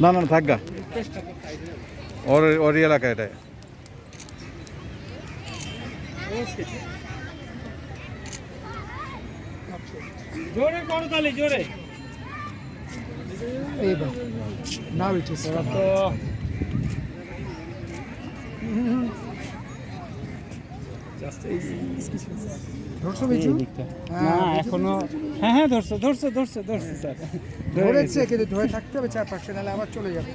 না না না, থাক গা ওর ওর এলাকা এটাই জোরে করো তাহলে জোরে Able. Now it is. তো ধরছো বিচু হ্যাঁ, এখনও হ্যাঁ হ্যাঁ ধরছো ধরছো ধরছো ধরছো স্যার। ধরেছে কিন্তু ধরে থাকতে হবে চার পাঁচটা নাহলে আবার চলে যাবে।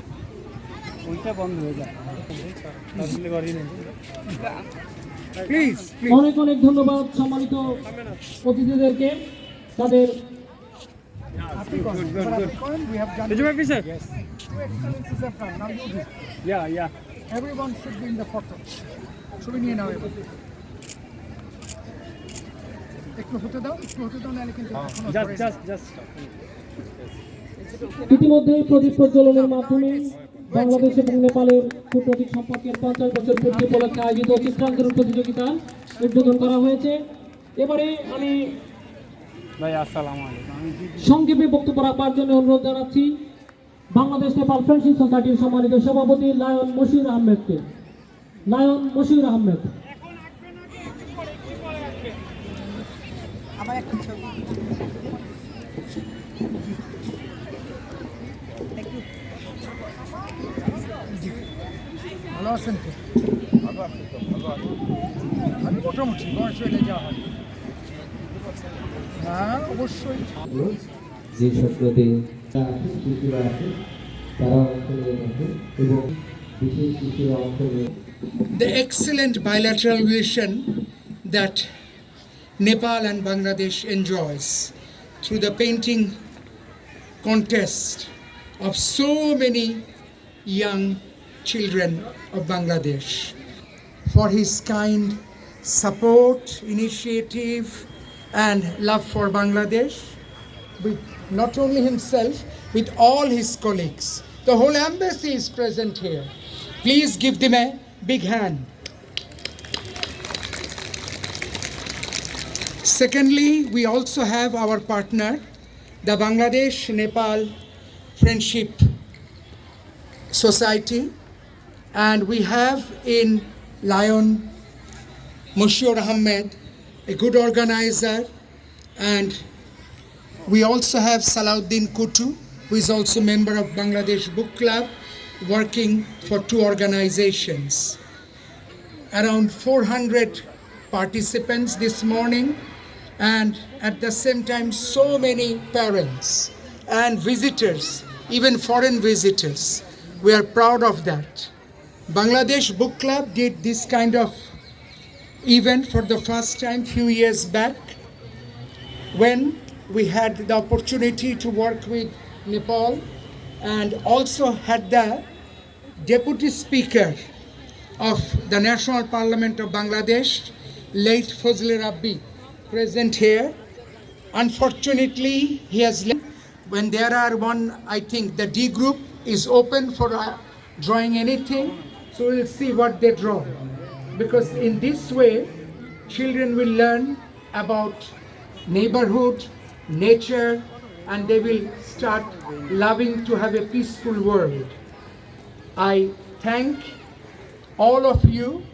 ওইটা বন্ধ হয়ে যাবে। অনেক অনেক ধন্যবাদ সম্মানিত অতিথিদেরকে তাদের Everyone should be in the photo. Should we need now? একটু হতে দাও একটু হতে দাও নাহলে কিন্তু এখনও Just, ধরে just, just. ইতিমধ্যে প্রদীপ প্রজ্বলনের মাধ্যমে বাংলাদেশ এবং নেপালের কূটনৈতিক সম্পর্কের পঞ্চাশ বছর পূর্তি উপলক্ষে আয়োজিত চিত্রাঙ্কন প্রতিযোগিতা উদ্বোধন করা হয়েছে। এবারে আমি সংক্ষেপে বক্তব্য রাখবার জন্য অনুরোধ জানাচ্ছি বাংলাদেশ নেপাল ফ্রেন্ডশিপ সোসাইটির সম্মানিত সভাপতি লায়ন মশিউর আহমেদকে। লায়ন মশিউর আহমেদ। ভালো আছেন তো? আমি মোটামুটি বয়স যাওয়া হয়। হ্যাঁ অবশ্যই। যে সকলে আছে তারা অংশ নিয়ে থাকে এবং বিশেষ শিশুরা অংশ নিয়ে the excellent bilateral relation that Nepal and Bangladesh enjoys through the painting contest of so many young children of Bangladesh for his kind support, initiative, and love for Bangladesh with not only himself, with all his colleagues. The whole embassy is present here. Please give them a big hand. Secondly, we also have our partner, the Bangladesh Nepal Friendship Society, and we have in Lion Mushiur Ahmed, a good organizer, and we also have Salauddin Kutu, who is also member of Bangladesh Book Club, working for two organizations. Around 400 participants this morning, and at the same time, so many parents and visitors, even foreign visitors. We are proud of that. Bangladesh Book Club did this kind of event for the first time few years back when we had the opportunity to work with Nepal and also had the deputy speaker of the National Parliament of Bangladesh, late Fazli Rabbi, present here. Unfortunately, he has left. When there are one, I think the D group is open for uh, drawing anything, so we'll see what they draw. Because in this way, children will learn about neighborhood, nature, and they will start loving to have a peaceful world. I thank all of you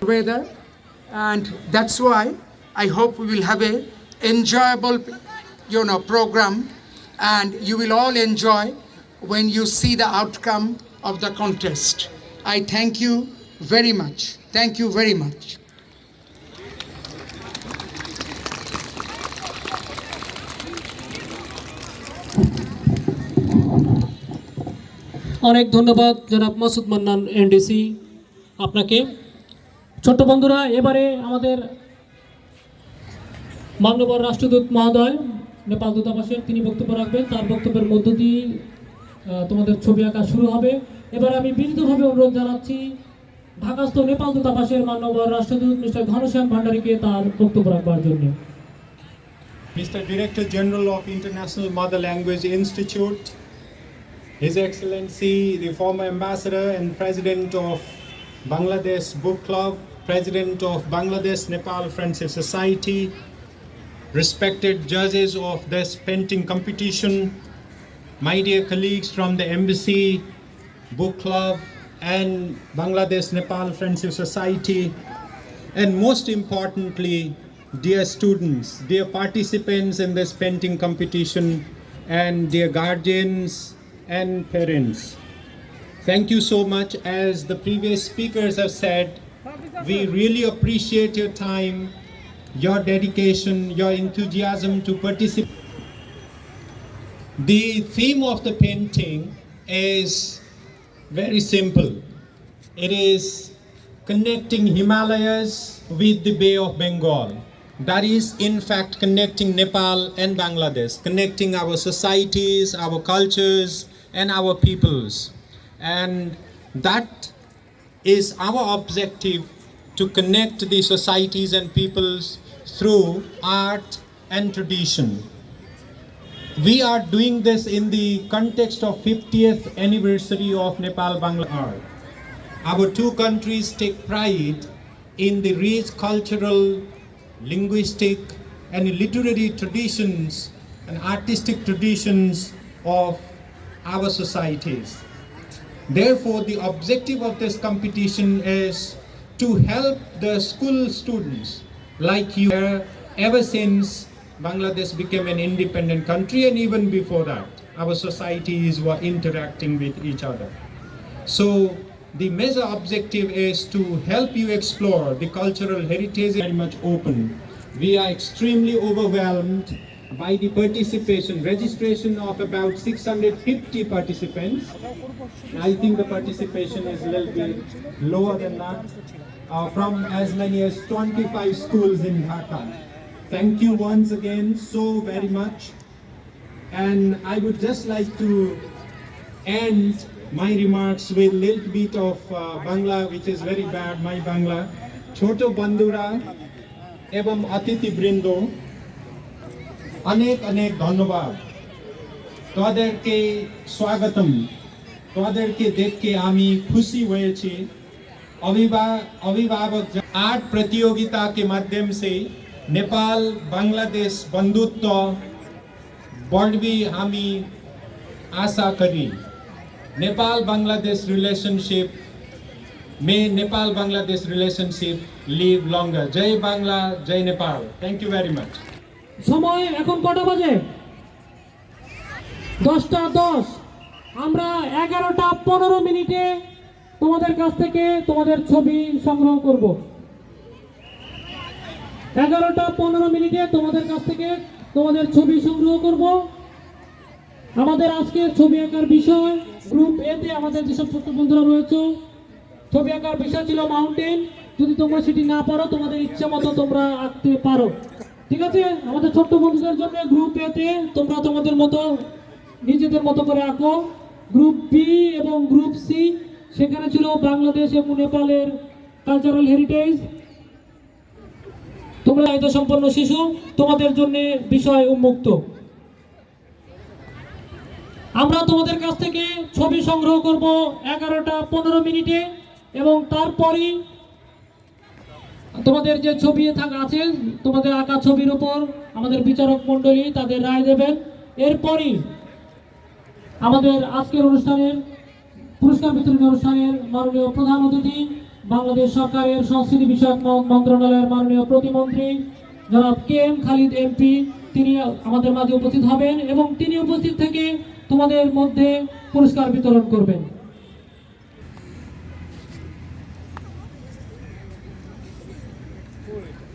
together, and that's why I hope we will have a enjoyable, you know, program, and you will all enjoy when you see the outcome of the contest. I thank you very much. Thank you very much. অনেক ধন্যবাদ জনাব Masud Mannan NDC আপনাকে ছোট্ট বন্ধুরা এবারে আমাদের মান্যবর রাষ্ট্রদূত মহোদয় নেপাল দূতাবাসের তিনি বক্তব্য রাখবেন তার বক্তব্যের মধ্য দিয়ে তোমাদের ছবি আঁকা শুরু হবে এবার আমি বিনীতভাবে অনুরোধ জানাচ্ছি ঢাকাস্থ নেপাল দূতাবাসের মান্যবর রাষ্ট্রদূত মিস্টার ঘনশ্যাম ভান্ডারীকে তার বক্তব্য রাখবার জন্য Mr. Director General of International Mother Language Institute, His Excellency, the former Ambassador and President of Bangladesh Book Club, President of Bangladesh Nepal Friendship Society, respected judges of this painting competition, my dear colleagues from the embassy, book club, and Bangladesh Nepal Friendship Society, and most importantly, dear students, dear participants in this painting competition, and dear guardians and parents. Thank you so much. As the previous speakers have said, we really appreciate your time, your dedication, your enthusiasm to participate. The theme of the painting is very simple. It is connecting Himalayas with the Bay of Bengal. That is, in fact, connecting Nepal and Bangladesh, connecting our societies, our cultures, and our peoples. And that is our objective to connect the societies and peoples through art and tradition. We are doing this in the context of 50th anniversary of Nepal Bangla art. Our two countries take pride in the rich cultural, linguistic, and literary traditions and artistic traditions of our societies. Therefore, the objective of this competition is to help the school students like you ever since Bangladesh became an independent country and even before that, our societies were interacting with each other. So the major objective is to help you explore the cultural heritage very much open. We are extremely overwhelmed by the participation, registration of about 650 participants. I think the participation is a little bit lower than that, uh, from as many as 25 schools in Dhaka. Thank you once again so very much. And I would just like to end my remarks with a little bit of uh, Bangla, which is very bad, my Bangla. Choto Bandura, Evam Atiti Brindo. অনেক অনেক ধন্যবাদ তাদেরকে স্বাগতম তাদেরকে দেখে আমি খুশি হয়েছি अभिभा- अभिभावक आठ प्रतियोगिता के माध्यम से नेपाल बांग्लादेश बंधुत्व बढ़वी हामी आशा करी नेपाल बांग्लादेश रिलेशनशिप में Nepal Bangladesh relationship live longer जय बांग्ला जय Nepal thank you very much সময় এখন কটা বাজে? দশটা দশ। আমরা এগারোটা পনেরো মিনিটে তোমাদের কাছ থেকে তোমাদের ছবি সংগ্রহ করব। এগারোটা পনেরো মিনিটে তোমাদের কাছ থেকে তোমাদের ছবি সংগ্রহ করব। আমাদের আজকের ছবি আঁকার বিষয় গ্রুপ এতে আমাদের যেসব ছোট্ট বন্ধুরা রয়েছে, ছবি আঁকার বিষয় ছিল মাউন্টেন যদি তোমরা সেটি না পারো, তোমাদের ইচ্ছা মতো তোমরা আঁকতে পারো। ঠিক আছে? আমাদের ছোট্ট বন্ধুদের জন্য গ্রুপ এতে তোমরা তোমাদের মতো নিজেদের মতো করে আঁকো। গ্রুপ বি এবং গ্রুপ সি সেখানে ছিল বাংলাদেশ এবং নেপালের কালচারাল হেরিটেজ তোমরা দায়িত্ব সম্পন্ন শিশু, তোমাদের জন্য বিষয় উন্মুক্ত। আমরা তোমাদের কাছ থেকে ছবি সংগ্রহ করব এগারোটা পনেরো মিনিটে এবং তারপরই তোমাদের যে ছবি থাকা আছে, তোমাদের আঁকা ছবির উপর আমাদের বিচারক মণ্ডলী তাদের রায় দেবেন। এরপরই আমাদের আজকের অনুষ্ঠানের, পুরস্কার বিতরণী অনুষ্ঠানের মাননীয় প্রধান অতিথি, বাংলাদেশ সরকারের সংস্কৃতি বিষয়ক মন্ত্রণালয়ের মাননীয় প্রতিমন্ত্রী, জনাব কে এম খালিদ এমপি তিনি আমাদের মাঝে উপস্থিত হবেন এবং তিনি উপস্থিত থেকে তোমাদের মধ্যে পুরস্কার বিতরণ করবেন। будет.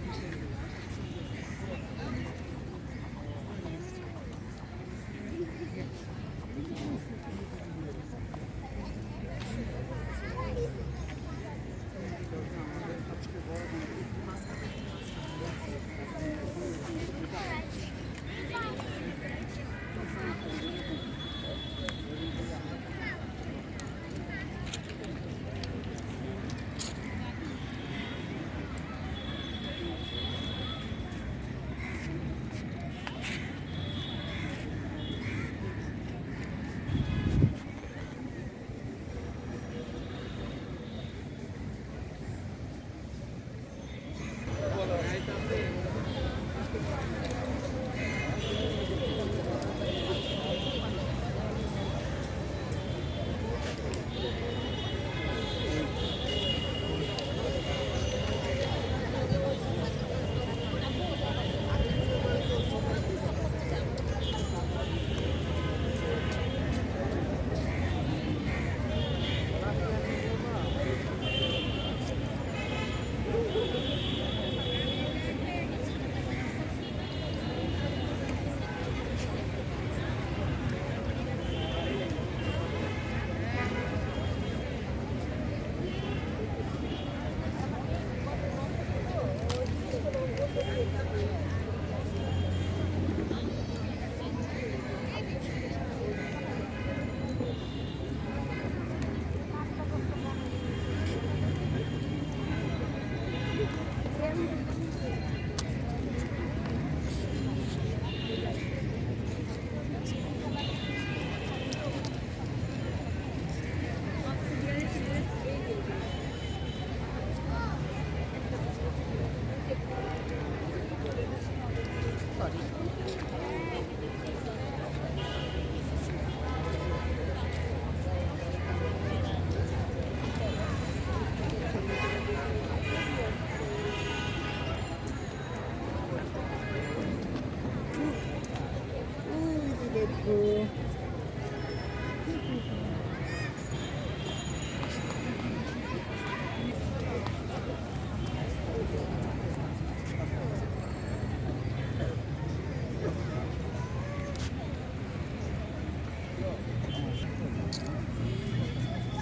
ribu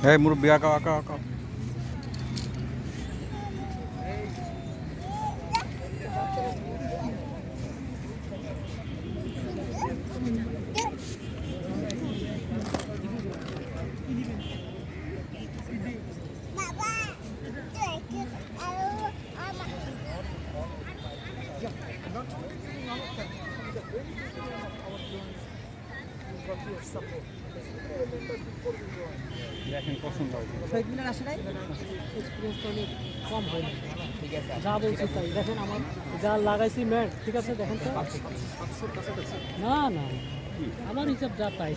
Eh, hey, murubi. Experience অনেক কম হয় না। যা বলছি তাই। দেখেন আমার যা লাগাইছি ম্যাট ঠিক আছে দেখেন তো? না না আমার হিসাব যা তাই।